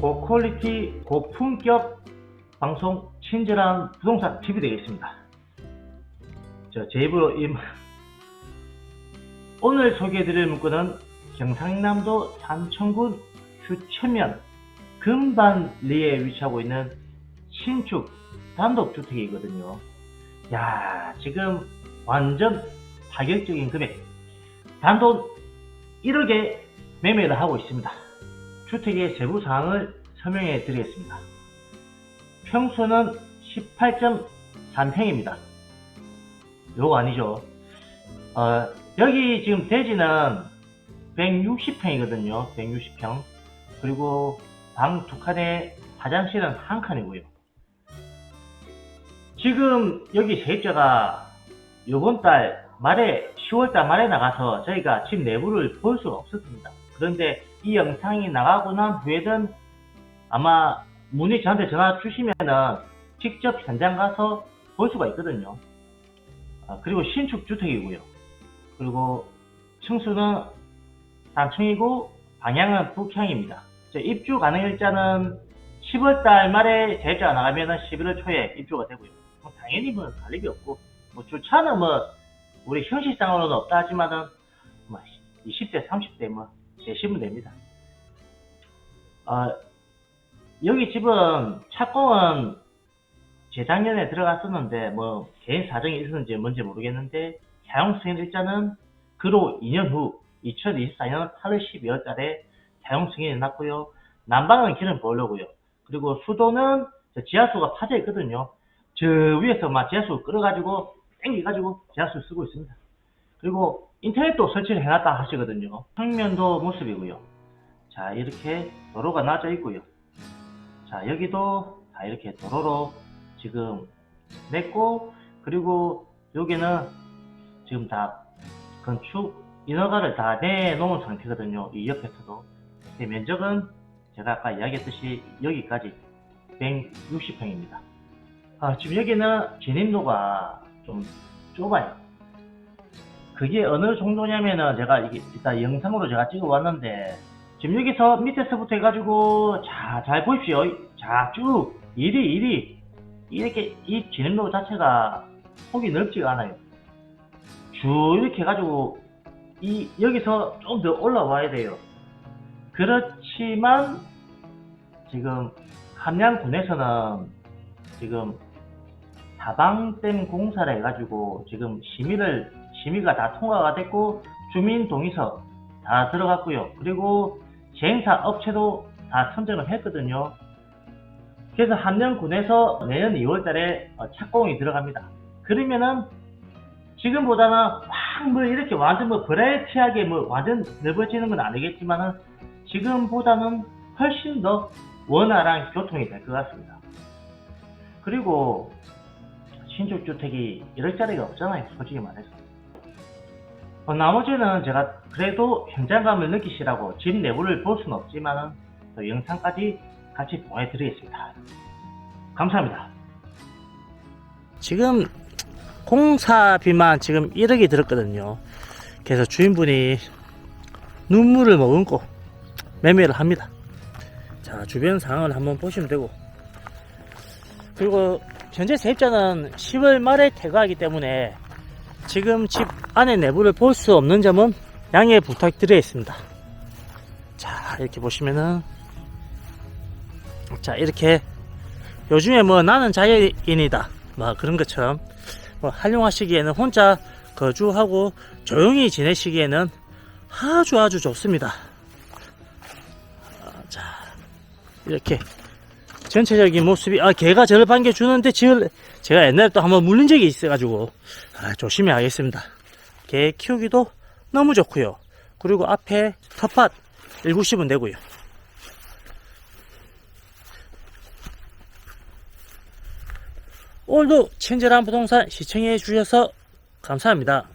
고퀄리티 고품격 방송 친절한 부동산 TV 되겠습니다. 저, 제 입으로 이 오늘 소개해드릴 문구는 경상남도 산청군 휴천면 금반리에 위치하고 있는 신축 단독주택이거든요. 야, 지금 완전 파격적인 금액. 단돈 1억에 매매를 하고 있습니다. 주택의 세부 사항을 설명해 드리겠습니다. 평수는 18.3평입니다. 요거 아니죠. 어, 여기 지금 대지는 160평이거든요. 160평. 그리고 방 두 칸에 화장실은 한 칸이고요. 지금 여기 세입자가 요번 달 말에 10월 달 말에 나가서 저희가 집 내부를 볼 수가 없었습니다. 그런데 이 영상이 나가고 난 후에는 아마 문의 저한테 전화 주시면은 직접 현장 가서 볼 수가 있거든요. 아, 그리고 신축 주택이고요. 그리고 층수는 단층이고 방향은 북향입니다. 저 입주 가능 일자는 10월 달 말에 세입자가 나가면은 11월 초에 입주가 되고요. 뭐 당연히 뭐 관리비 없고 뭐 주차는 뭐 우리 형식상으로는 없다 하지만은 뭐 20대 30대 뭐 되시면 됩니다. 아, 여기 집은 착공은 재작년에 들어갔었는데 뭐 개인 사정이 있었는지 뭔지 모르겠는데 사용 승인 일자는 그로 2년 후 2024년 8월 12월 달에 사용 승인이 났고요. 난방은 기름 보일러고요. 그리고 수도는 저 지하수가 파져 있거든요. 저 위에서 막 지하수 끌어가지고 땡겨가지고 지하수 쓰고 있습니다. 그리고 인터넷도 설치를 해놨다 하시거든요. 평면도 모습이고요. 자 이렇게 도로가 나져 있고요. 자 여기도 다 이렇게 도로로 지금 냈고 그리고 여기는 지금 다 건축 인허가를 다 내놓은 상태거든요. 이 옆에서도 네, 면적은 제가 아까 이야기했듯이 여기까지 160평입니다. 아, 지금 여기는 진입로가 좀 좁아요. 그게 어느 정도냐면은 제가 이게 일단 영상으로 제가 찍어 왔는데 지금 여기서 밑에서부터 해가지고 자 잘 보십시오. 자쭉 이리 이리 이렇게 이 진입로 자체가 폭이 넓지가 않아요. 쭉 이렇게 해가지고 이 여기서 좀 더 올라와야 돼요. 그렇지만 지금 함양군에서는 지금 다방댐 공사를 해가지고 지금 심의를 심의가 다 통과가 됐고 주민 동의서 다 들어갔고요. 그리고 시행사 업체도 다 선정을 했거든요. 그래서 함양군에서 내년 2월달에 어, 착공이 들어갑니다. 그러면은 지금보다는 확뭐 이렇게 완전 뭐 브라이티하게 뭐 완전 넓어지는 건 아니겠지만은 지금보다는 훨씬 더 원활한 교통이 될 것 같습니다. 그리고 신축 주택이 이럴 자리가 없잖아요. 솔직히 말해서. 어, 나머지는 제가 그래도 현장감을 느끼시라고 집 내부를 볼 수는 없지만은 또 영상까지 같이 보내드리겠습니다. 감사합니다. 지금 공사비만 지금 1억이 들었거든요. 그래서 주인분이 눈물을 머금고 매매를 합니다. 자, 주변 상황을 한번 보시면 되고. 그리고 현재 세입자는 10월 말에 퇴거하기 때문에 지금 집 안에 내부를 볼 수 없는 점은 양해 부탁드리겠습니다. 자, 이렇게 보시면은 자, 이렇게 요즘에 뭐 나는 자연인이다. 뭐 그런 것처럼 뭐 활용하시기에는 혼자 거주하고 조용히 지내시기에는 아주 아주 좋습니다. 아, 자, 이렇게 전체적인 모습이 아 개가 저를 반겨주는데 지을 제가 옛날에 또 한번 물린 적이 있어가지고 아, 조심해야겠습니다. 개 키우기도 너무 좋고요. 그리고 앞에 텃밭 190은 되고요. 오늘도 친절한 부동산 시청해 주셔서 감사합니다.